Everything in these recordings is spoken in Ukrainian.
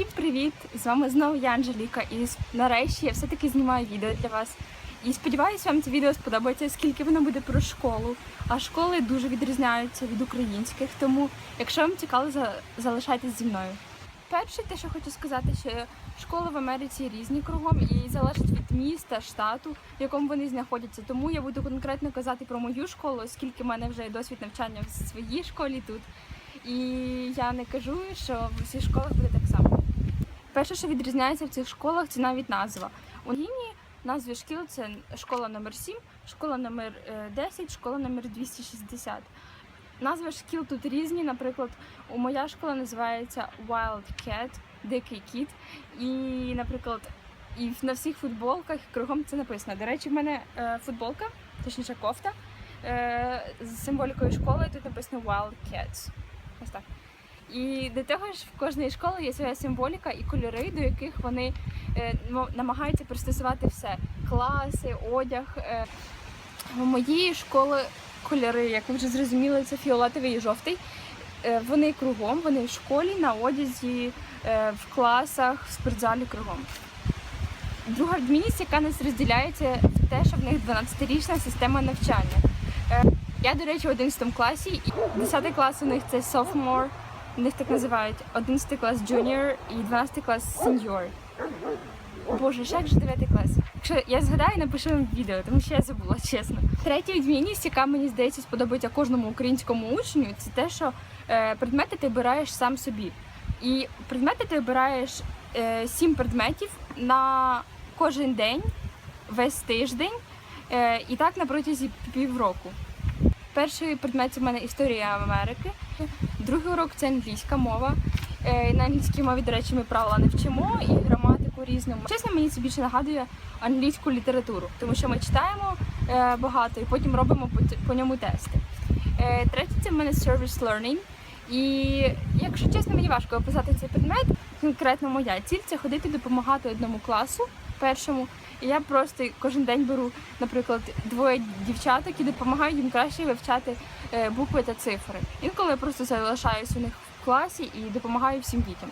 Всім привіт! З вами знову я Анжеліка, і нарешті я все-таки знімаю відео для вас. І сподіваюся, вам це відео сподобається, оскільки воно буде про школу. А школи дуже відрізняються від українських, тому якщо вам цікаво, за- залишайтесь зі мною. Перше, те, що хочу сказати, що школи в Америці різні кругом і залежить від міста, штату, в якому вони знаходяться. Тому я буду конкретно казати про мою школу, оскільки в мене вже є досвід навчання в своїй школі тут. І я не кажу, що в усіх школах буде так само. Перше, що відрізняється в цих школах, це навіть назва. У Гіні назви шкіл це школа номер 7, школа номер е, 10, школа номер 260. Назви шкіл тут різні. Наприклад, у моя школа називається Wild Cat, Дикий кіт. І, наприклад, і на всіх футболках кругом це написано. До речі, в мене е, футболка, точніше кофта, е, з символікою школи тут написано Wild Cats. Ось так. І до того ж, в кожної школи є своя символіка і кольори, до яких вони е, намагаються пристосувати все: класи, одяг. Е. У моєї школи кольори, як ви вже зрозуміли, це фіолетовий і жовтий. Е, Вони кругом, вони в школі, на одязі, в класах, в спортзалі кругом. Друга відмінність, яка нас розділяє, це те, що в них 12-річна система навчання. Я, до речі, в 11 класі, і 10 клас у них це sophomore, у них так називають 11 клас junior і 12 клас senior. Боже, як же 9 клас. Якщо я згадаю, напишу вам відео, тому що я забула, чесно. Третя відмінність, яка мені здається сподобається кожному українському учню, це те, що е, предмети ти обираєш сам собі. І предмети ти обираєш е, сім предметів на кожен день, весь тиждень, е, і так на протязі півроку. Перший предмет в мене історія Америки, другий урок це англійська мова. Е, На англійській мові, до речі, ми правила не вчимо і граматику різну. Чесно, мені це більше нагадує англійську літературу, тому що ми читаємо е, багато і потім робимо по, ньому тести. Е, Третє це в мене service learning. І якщо чесно, мені важко описати цей предмет. Конкретно моя ціль це ходити допомагати одному класу першому. І я просто кожен день беру, наприклад, двоє дівчаток і допомагаю їм краще вивчати е, букви та цифри. Інколи я просто залишаюсь у них в класі і допомагаю всім дітям.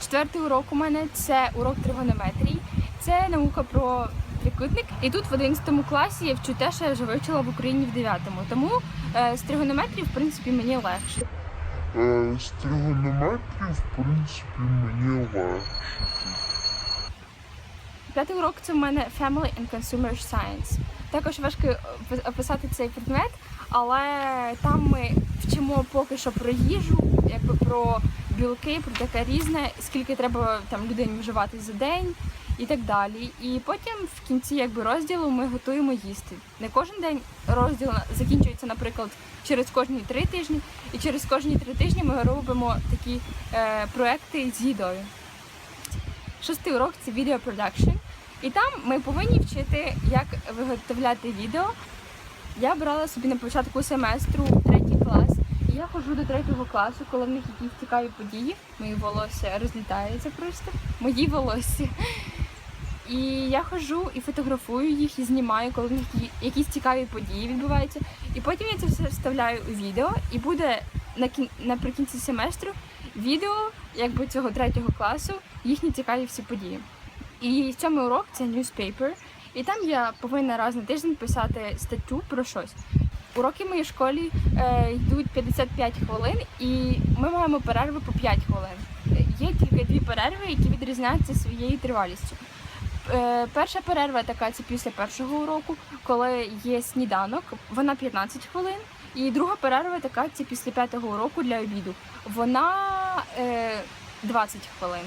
Четвертий урок у мене це урок тригонометрії. Це наука про трикутник. І тут в 11 класі я вчу те, що я вже вивчила в Україні в 9. Тому е, з тригонометрії, в принципі, мені легше. Е, З тригонометрії, в принципі, мені легше. П'ятий урок це в мене Family and Consumer Science. Також важко описати цей предмет, але там ми вчимо поки що про їжу, якби про білки, про таке різне, скільки треба там людині вживати за день і так далі. І потім в кінці якби розділу ми готуємо їсти. Не кожен день розділ закінчується, наприклад, через кожні три тижні, і через кожні три тижні ми робимо такі е, проекти з їдою. Шостий урок це відео продакшн. І там ми повинні вчити, як виготовляти відео. Я брала собі на початку семестру третій клас. І я ходжу до третього класу, коли в них якісь цікаві події. Мої волосся розлітаються просто. Мої волосся. І я ходжу і фотографую їх, і знімаю, коли в них якісь цікаві події відбуваються. І потім я це все вставляю у відео, і буде на кін... наприкінці семестру відео, якби цього третього класу, їхні цікаві всі події. І сьомий урок це newspaper. І там я повинна раз на тиждень писати статтю про щось. Уроки в моїй школі е, йдуть 55 хвилин, і ми маємо перерви по 5 хвилин. Є тільки дві перерви, які відрізняються своєю тривалістю. Е, перша перерва така це після першого уроку, коли є сніданок, вона 15 хвилин. І друга перерва така це після п'ятого уроку для обіду. Вона е, 20 хвилин.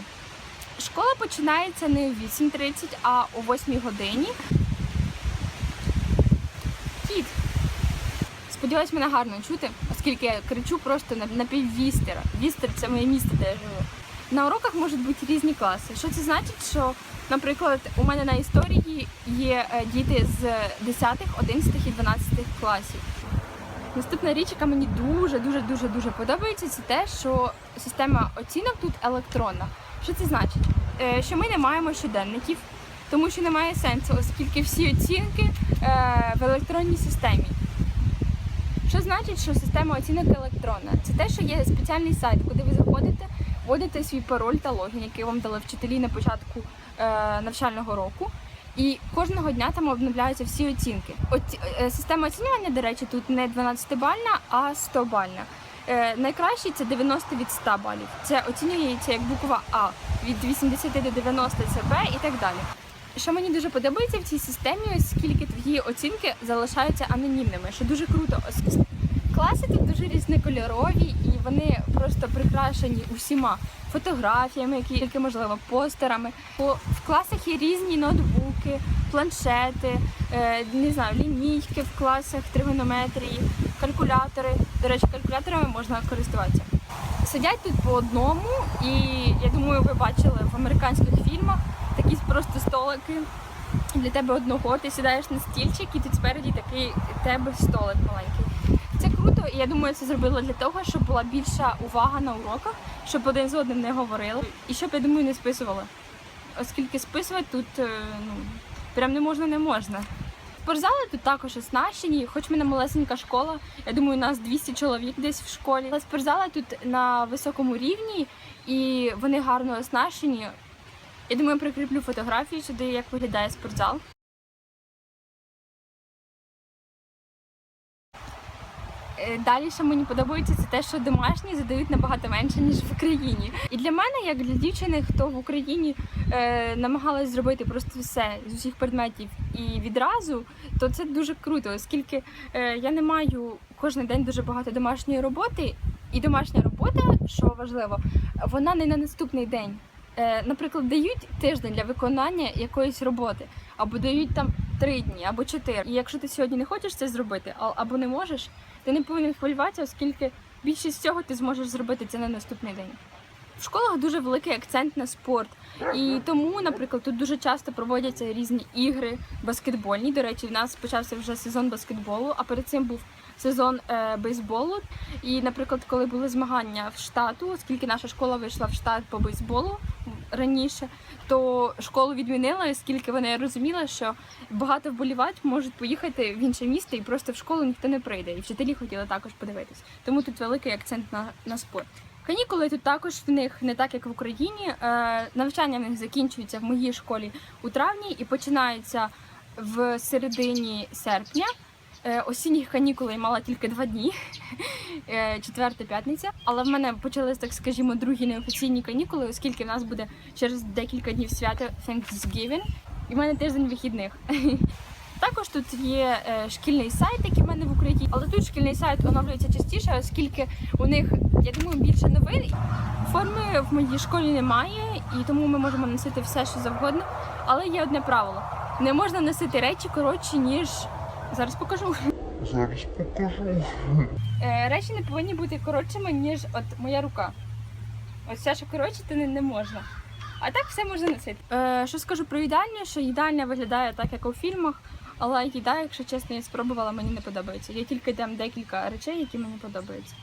Школа починається не о 8.30, а о 8 годині. Кіт. Сподіваюсь, мене гарно чути, оскільки я кричу просто на, на піввістера. Вістер це моє місто, де я живу. На уроках можуть бути різні класи. Що це значить? Що, наприклад, у мене на історії є е, діти з 10, 11 і 12 класів. Наступна річ, яка мені дуже дуже дуже дуже подобається, це те, що система оцінок тут електронна. Що це значить? Е, Що ми не маємо щоденників, тому що немає сенсу, оскільки всі оцінки е, в електронній системі. Що значить, що система оцінок електронна? Це те, що є спеціальний сайт, куди ви заходите, вводите свій пароль та логін, який вам дали вчителі на початку е, навчального року. І кожного дня там обновляються всі оцінки. Оці... Система оцінювання, до речі, тут не 12-бальна, а 100-бальна. Е, найкращий це 90 від 100 балів. Це оцінюється як буква А від 80 до 90 це Б і так далі. Що мені дуже подобається в цій системі, оскільки твої оцінки залишаються анонімними, що дуже круто. Класи тут дуже різнокольорові і вони просто прикрашені усіма фотографіями, які тільки можливо, постерами. Бо в класах є різні ноутбуки, планшети, е, не знаю, лінійки в класах, тригонометрії, калькулятори. До речі, калькуляторами можна користуватися. Сидять тут по одному, і я думаю, ви бачили в американських фільмах такі просто столики для тебе одного. Ти сідаєш на стільчик, і тут спереді такий тебе столик маленький. Це круто, і я думаю, це зробили для того, щоб була більша увага на уроках, щоб один з одним не говорили, і щоб я думаю, не списували. Оскільки списувати тут е, ну прям не можна, не можна. Спортзали тут також оснащені, хоч мене малесенька школа. Я думаю, у нас 200 чоловік десь в школі. Але спортзали тут на високому рівні і вони гарно оснащені. Я думаю, прикріплю фотографію сюди, як виглядає спортзал. Далі, що мені подобається, це те, що домашні задають набагато менше, ніж в Україні. І для мене, як для дівчини, хто в Україні е, намагалась зробити просто все з усіх предметів і відразу, то це дуже круто, оскільки е, я не маю кожен день дуже багато домашньої роботи, і домашня робота, що важливо, вона не на наступний день. Е, наприклад, дають тиждень для виконання якоїсь роботи, або дають там три дні, або чотири. І якщо ти сьогодні не хочеш це зробити, або не можеш, ти не повинен хвилюватися, оскільки більшість цього ти зможеш зробити це на наступний день. В школах дуже великий акцент на спорт, і тому, наприклад, тут дуже часто проводяться різні ігри баскетбольні. До речі, в нас почався вже сезон баскетболу, а перед цим був сезон е, бейсболу. І, наприклад, коли були змагання в штату, оскільки наша школа вийшла в штат по бейсболу раніше, то школу відмінили, оскільки вони розуміли, що багато вболівач можуть поїхати в інше місто і просто в школу ніхто не прийде. І вчителі хотіли також подивитись. Тому тут великий акцент на, на спорт. Канікули тут також в них не так, як в Україні. Е, навчання в них закінчується в моїй школі у травні і починається в середині серпня. Е, осінні канікули я мала тільки два дні, е, четверта п'ятниця. Але в мене почались, так скажімо, другі неофіційні канікули, оскільки в нас буде через декілька днів свято Thanksgiving, і в мене тиждень вихідних. Також тут є е, шкільний сайт, який в мене в Україні, але тут шкільний сайт оновлюється частіше, оскільки у них, я думаю, більше новин. Форми в моїй школі немає, і тому ми можемо носити все, що завгодно. Але є одне правило: не можна носити речі коротші, ніж зараз покажу. Зараз покажу. Е, речі не повинні бути коротшими, ніж от моя рука. Ось все, що коротше, то не, не можна. А так все можна носити. Е, що скажу про їдальню, що їдальня виглядає так, як у фільмах, але їда, якщо чесно, я спробувала, мені не подобається. Є тільки там декілька речей, які мені подобаються.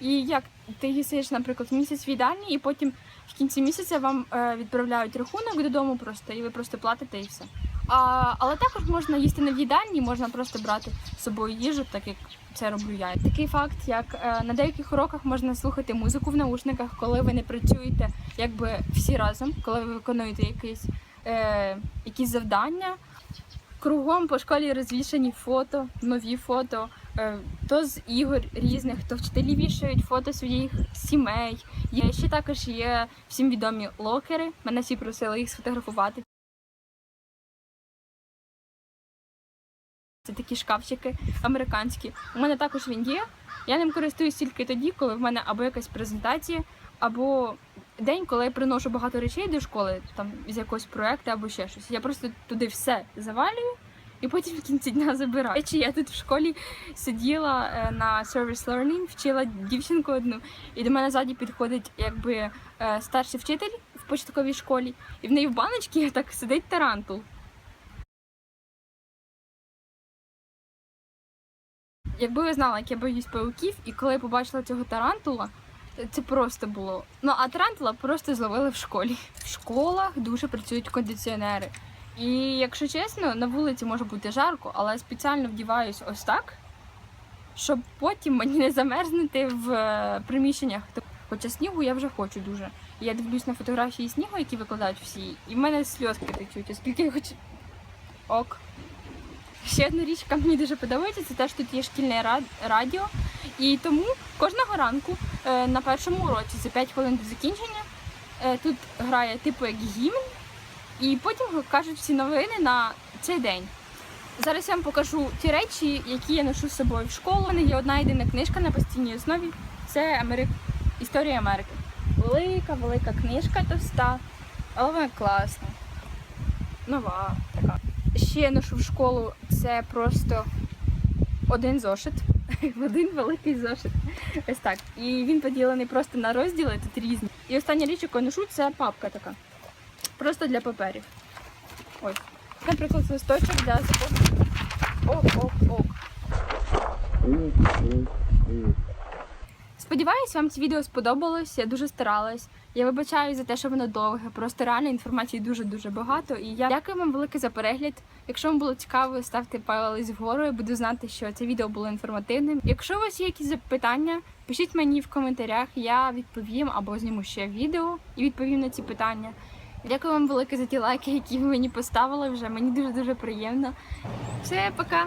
І як ти їсиш, наприклад, місяць в їдальні, і потім в кінці місяця вам е, відправляють рахунок додому просто, і ви просто платите і все. А, але також можна їсти не в їдальні, можна просто брати з собою їжу, так як це роблю я. Такий факт, як е, на деяких уроках можна слухати музику в наушниках, коли ви не працюєте якби всі разом, коли ви виконуєте якісь, е, якісь завдання. Кругом по школі розвішані фото, нові фото, е, то з ігор різних, то вчителі вішають фото своїх сімей. Є ще також є всім відомі локери. Мене всі просили їх сфотографувати. Це такі шкафчики американські. У мене також він є. Я ним користуюсь тільки тоді, коли в мене або якась презентація, або день, коли я приношу багато речей до школи, там з якогось проекту або ще щось. Я просто туди все завалюю і потім в кінці дня забираю. Речі, я тут в школі сиділа е, на service learning, вчила дівчинку одну, і до мене ззаді підходить якби е, старший вчитель в початковій школі, і в неї в баночці так сидить тарантул. Якби ви знали, як я боюсь пауків, і коли я побачила цього тарантула, це просто було. Ну а тарантула просто зловили в школі. В школах дуже працюють кондиціонери. І якщо чесно, на вулиці може бути жарко, але я спеціально вдіваюсь ось так, щоб потім мені не замерзнути в е, приміщеннях. Хоча снігу я вже хочу дуже. Я дивлюсь на фотографії снігу, які викладають всі, і в мене сльозки течуть, оскільки я хочу. Ок. Ще одна річ, яка мені дуже подобається, це те, що тут є шкільне радіо. І тому кожного ранку е, на першому уроці за 5 хвилин до закінчення е, тут грає типу як гімн, і потім кажуть всі новини на цей день. Зараз я вам покажу ті речі, які я ношу з собою в школу. У мене є одна єдина книжка на постійній основі. Це Америк... Історія Америки. Велика, велика книжка товста, але вона класна. Нова така. Ще ношу в школу це просто один зошит. Один великий зошит. Ось так. І він поділений просто на розділи, тут різні. І остання річ, яку я ношу, це папка така. Просто для паперів. Ось. Наприклад, листочок для заповнення. Ок-ок-ок. Сподіваюсь, вам це відео сподобалось. Я дуже старалась. Я вибачаю за те, що воно довге. Просто реально інформації дуже-дуже багато. І я дякую вам велике за перегляд. Якщо вам було цікаво, ставте палець вгору. Я буду знати, що це відео було інформативним. Якщо у вас є якісь запитання, пишіть мені в коментарях. Я відповім або зніму ще відео і відповім на ці питання. Дякую вам велике за ті лайки, які ви мені поставили вже. Мені дуже дуже приємно. Все, пока.